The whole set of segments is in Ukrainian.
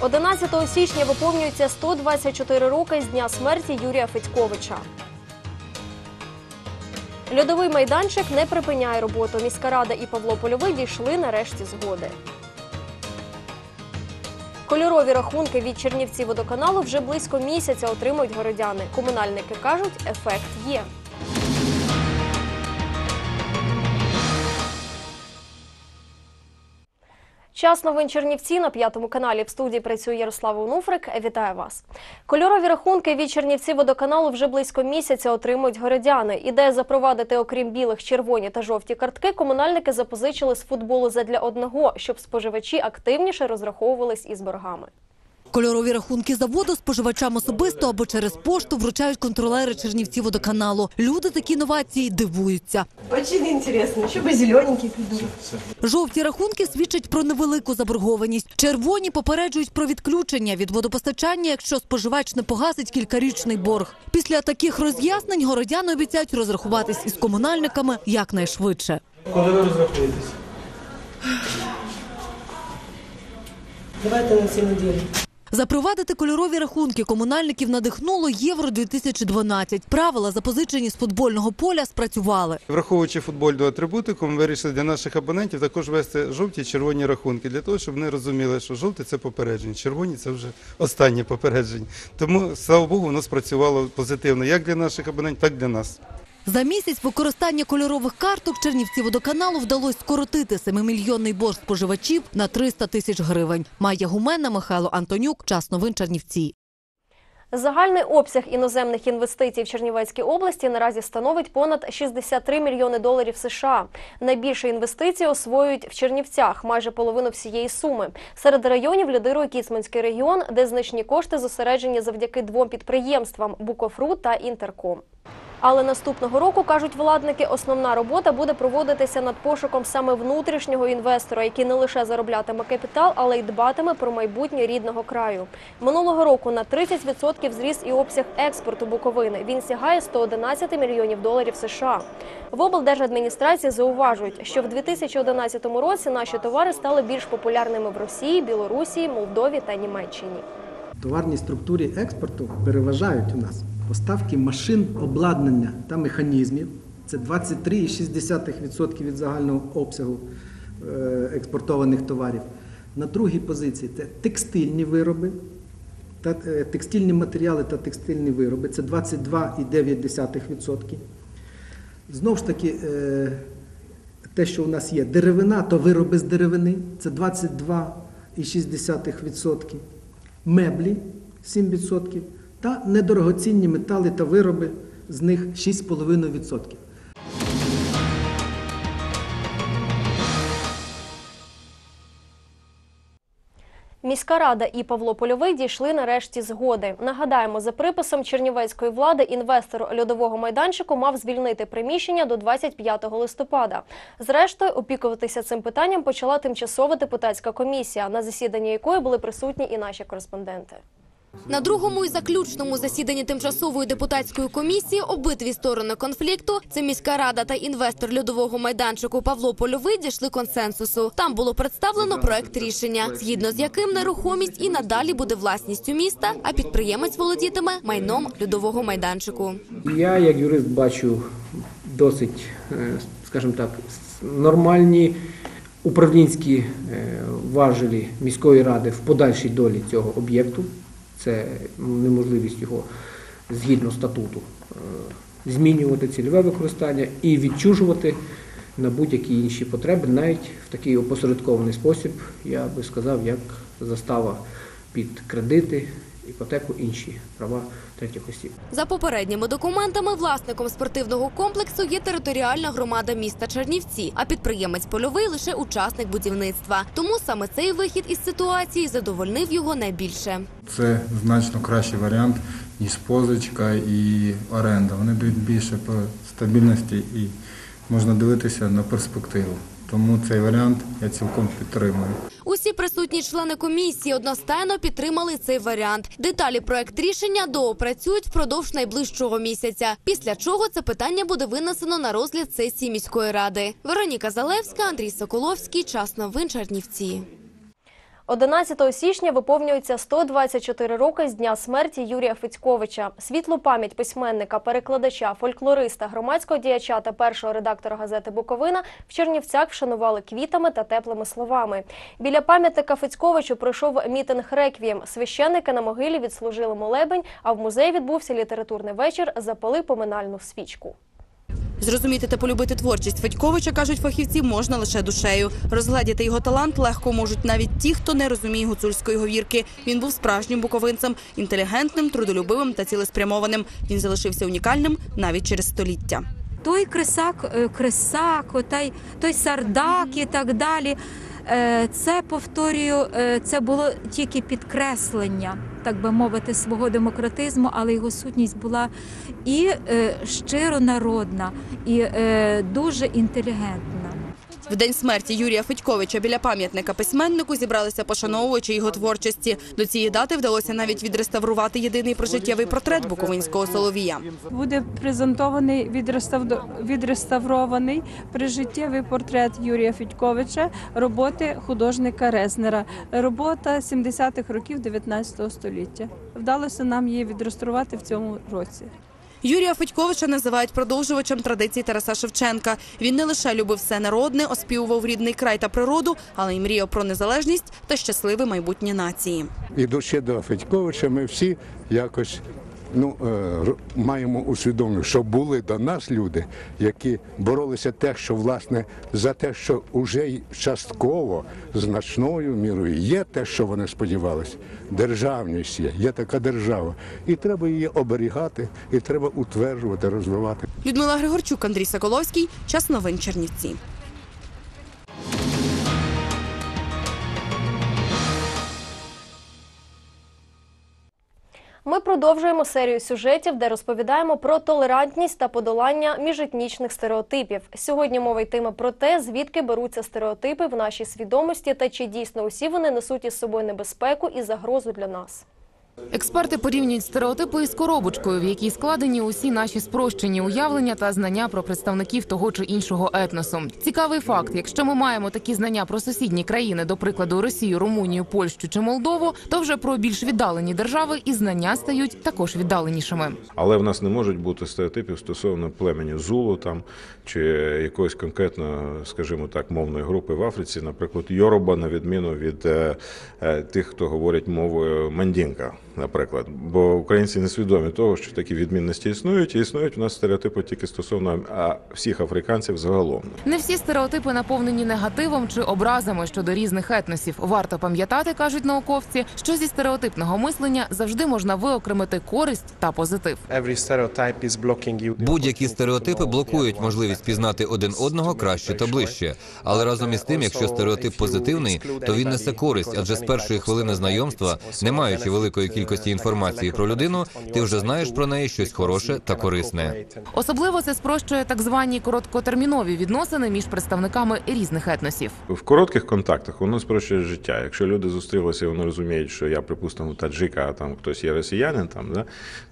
11 січня виповнюється 124 роки з дня смерті Юрія Федьковича. Льодовий майданчик не припиняє роботу. Міська рада і Павло Польовий дійшли нарешті згоди. Кольорові рахунки від Чернівці водоканалу вже близько місяця отримують городяни. Комунальники кажуть, ефект є. Час новин Чернівці на п'ятому каналі. В студії працює Ярослав Онуфрик. Вітаю вас. Кольорові рахунки від Чернівці водоканалу вже близько місяця отримують городяни. Ідея запровадити, окрім білих, червоні та жовті картки, комунальники запозичили з футболу задля одного, щоб споживачі активніше розраховувались із боргами. Кольорові рахунки за воду споживачам особисто або через пошту вручають контролери Чернівці водоканалу. Люди такі новації дивуються. Очень интересно. Еще бы зелененький придумал. Жовті рахунки свідчать про невелику заборгованість. Червоні попереджують про відключення від водопостачання, якщо споживач не погасить кількарічний борг. Після таких роз'яснень городяни обіцяють розрахуватись із комунальниками якнайшвидше. Коли ви розрахуєтесь? Давайте на цій неділі. Запровадити кольорові рахунки комунальників надихнуло Євро 2012 Правила, запозичені з футбольного поля, спрацювали. Враховуючи футбольну атрибутику, ми вирішили для наших абонентів також вести жовті і червоні рахунки, для того, щоб вони розуміли, що жовті це попередження, червоні це вже останнє попередження. Тому, слава Богу, воно спрацювало позитивно як для наших абонентів, так і для нас. За місяць використання кольорових карток Чернівці водоканалу вдалося скоротити 7-мільйонний борг споживачів на 300 тисяч гривень. Майя Гумена, Михайло Антонюк. Час новин Чернівці. Загальний обсяг іноземних інвестицій в Чернівецькій області наразі становить понад 63 мільйони доларів США. Найбільше інвестицій освоюють в Чернівцях, майже половину всієї суми. Серед районів лідирує Кіцманський регіон, де значні кошти зосереджені завдяки двом підприємствам Букофру та Інтерком. Але наступного року, кажуть владники, основна робота буде проводитися над пошуком саме внутрішнього інвестора, який не лише зароблятиме капітал, але й дбатиме про майбутнє рідного краю. Минулого року на 30% зріс і обсяг експорту Буковини. Він сягає 111 мільйонів доларів США. В облдержадміністрації зауважують, що в 2011 році наші товари стали більш популярними в Росії, Білорусі, Молдові та Німеччині. В товарній структурі експорту переважають у нас поставки машин, обладнання та механізмів. Це 23,6% від загального обсягу е, експортованих товарів. На другій позиції це текстильні вироби, та, е, текстильні матеріали та текстильні вироби. Це 22,9%. Знову ж таки, е, те, що у нас є деревина, то вироби з деревини це 22,6%, меблі 7% та недорогоцінні метали та вироби, з них 6,5%. Міська рада і Павло Польовий дійшли нарешті згоди. Нагадаємо, за приписом чернівецької влади інвестор льодового майданчику мав звільнити приміщення до 25 листопада. Зрештою, опікуватися цим питанням почала тимчасова депутатська комісія, на засіданні якої були присутні і наші кореспонденти. На другому і заключному засіданні тимчасової депутатської комісії обидві сторони конфлікту це міська рада та інвестор льодового майданчику Павло Польовий дійшли консенсусу. Там було представлено проект рішення, згідно з яким нерухомість і надалі буде власністю міста, а підприємець володітиме майном льодового майданчику. Я, як юрист, бачу досить, е, скажімо так, нормальні управлінські е, важелі міської ради в подальшій долі цього об'єкту. Це неможливість його згідно статуту е, змінювати цільове використання і відчужувати на будь-які інші потреби, навіть в такий опосередкований спосіб, я би сказав, як застава під кредити, іпотеку, інші права третіх осіб. За попередніми документами, власником спортивного комплексу є територіальна громада міста Чернівці, а підприємець польовий лише учасник будівництва. Тому саме цей вихід із ситуації задовольнив його найбільше. Це значно кращий варіант, ніж позичка і оренда. Вони дають більше по стабільності і можна дивитися на перспективу. Тому цей варіант я цілком підтримую. Усі присутні члени комісії одностайно підтримали цей варіант. Деталі проект рішення доопрацюють впродовж найближчого місяця. Після чого це питання буде винесено на розгляд сесії міської ради. Вероніка Залевська, Андрій Соколовський. Час новин Чернівці. 11 січня виповнюється 124 роки з дня смерті Юрія Федьковича. Світлу пам'ять письменника, перекладача, фольклориста, громадського діяча та першого редактора газети Буковина в Чернівцях вшанували квітами та теплими словами. Біля пам'ятника Федьковичу пройшов мітинг реквієм. Священники на могилі відслужили молебень, а в музеї відбувся літературний вечір. Запали поминальну свічку. Зрозуміти та полюбити творчість Федьковича, кажуть фахівці, можна лише душею. Розгледіти його талант легко можуть навіть ті, хто не розуміє гуцульської говірки. Він був справжнім буковинцем, інтелігентним, трудолюбивим та цілеспрямованим. Він залишився унікальним навіть через століття. той крисак, е, крисак, той, той сардак і так далі. Е, Це повторюю, е, це було тільки підкреслення, так би мовити, свого демократизму, але його сутність була і е, щиро народна, і дуже інтелігентна. В день смерті Юрія Федьковича біля пам'ятника письменнику зібралися пошановувачі його творчості. До цієї дати вдалося навіть відреставрувати єдиний прожиттєвий портрет буковинського соловія. буде презентований відреставро- відреставрований прижиттєвий портрет Юрія Федьковича роботи художника Резнера. Робота 70-х років 19 століття. Вдалося нам її відреставрувати в цьому році. Юрія Федьковича називають продовжувачем традицій Тараса Шевченка. Він не лише любив все народне, оспівував рідний край та природу, але й мріяв про незалежність та щасливе майбутнє нації. Ідучи до Федьковича, ми всі якось ну, е, маємо усвідомлення, що були до нас люди, які боролися те, що власне за те, що вже частково значною мірою є те, що вони сподівалися. Державність є, є така держава, і треба її оберігати, і треба утверджувати, розвивати. Людмила Григорчук, Андрій Соколовський. Час новин Чернівці. Продовжуємо серію сюжетів, де розповідаємо про толерантність та подолання міжетнічних стереотипів. Сьогодні мова йтиме про те, звідки беруться стереотипи в нашій свідомості та чи дійсно усі вони несуть із собою небезпеку і загрозу для нас. Експерти порівнюють стереотипи із коробочкою, в якій складені усі наші спрощені уявлення та знання про представників того чи іншого етносу. Цікавий факт: якщо ми маємо такі знання про сусідні країни, до прикладу Росію, Румунію, Польщу чи Молдову, то вже про більш віддалені держави і знання стають також віддаленішими. Але в нас не можуть бути стереотипів стосовно племені Зулу там чи якоїсь конкретно, скажімо так, мовної групи в Африці, наприклад, Йороба, на відміну від е, е, тих, хто говорить мовою мандінка, наприклад. Бо українці не свідомі того, що такі відмінності існують, і існують у нас стереотипи тільки стосовно а, всіх африканців загалом. Не всі стереотипи наповнені негативом чи образами щодо різних етносів. Варто пам'ятати, кажуть науковці, що зі стереотипного мислення завжди можна виокремити користь та позитив. Будь-які стереотипи блокують можливість пізнати один одного краще та ближче. Але разом із тим, якщо стереотип позитивний, то він несе користь, адже з першої хвилини знайомства, не маючи великої кількості інформації про людину, ти вже знаєш про неї щось хороше та корисне. Особливо це спрощує так звані короткотермінові відносини між представниками різних етносів. В коротких контактах воно спрощує життя. Якщо люди зустрілися, і вони розуміють, що я, припустимо, таджика, а там хтось є росіянин, там да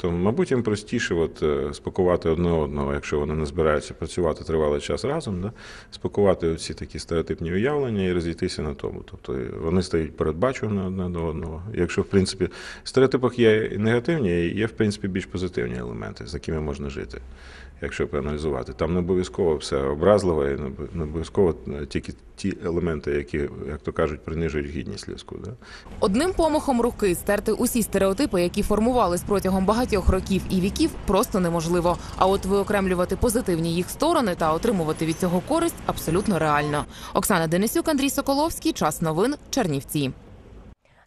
то мабуть їм простіше от, е, спакувати одне одного, якщо вони не збираються працювати тривалий час разом, да, спакувати ці такі стереотипні уявлення і розійтися на тому. Тобто вони стають передбачувані одне до одного. Якщо в принципі в стереотипах є і негативні, і є в принципі більш позитивні елементи, з якими можна жити. Якщо проаналізувати, там не обов'язково все образливе, і не обов'язково тільки ті елементи, які, як то кажуть, принижують гідність людську. Да? Одним помахом руки стерти усі стереотипи, які формувались протягом багатьох років і віків, просто неможливо. А от виокремлювати позитивні їх сторони та отримувати від цього користь абсолютно реально. Оксана Денисюк, Андрій Соколовський. Час новин. Чернівці.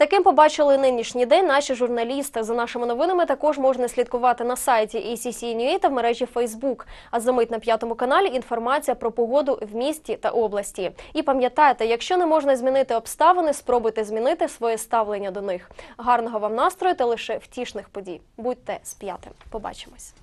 Таким побачили нинішній день наші журналісти. За нашими новинами також можна слідкувати на сайті ACC.NUA та в мережі Facebook. А за мить на п'ятому каналі інформація про погоду в місті та області. І пам'ятайте, якщо не можна змінити обставини, спробуйте змінити своє ставлення до них. Гарного вам настрою та лише втішних подій. Будьте з. Побачимось.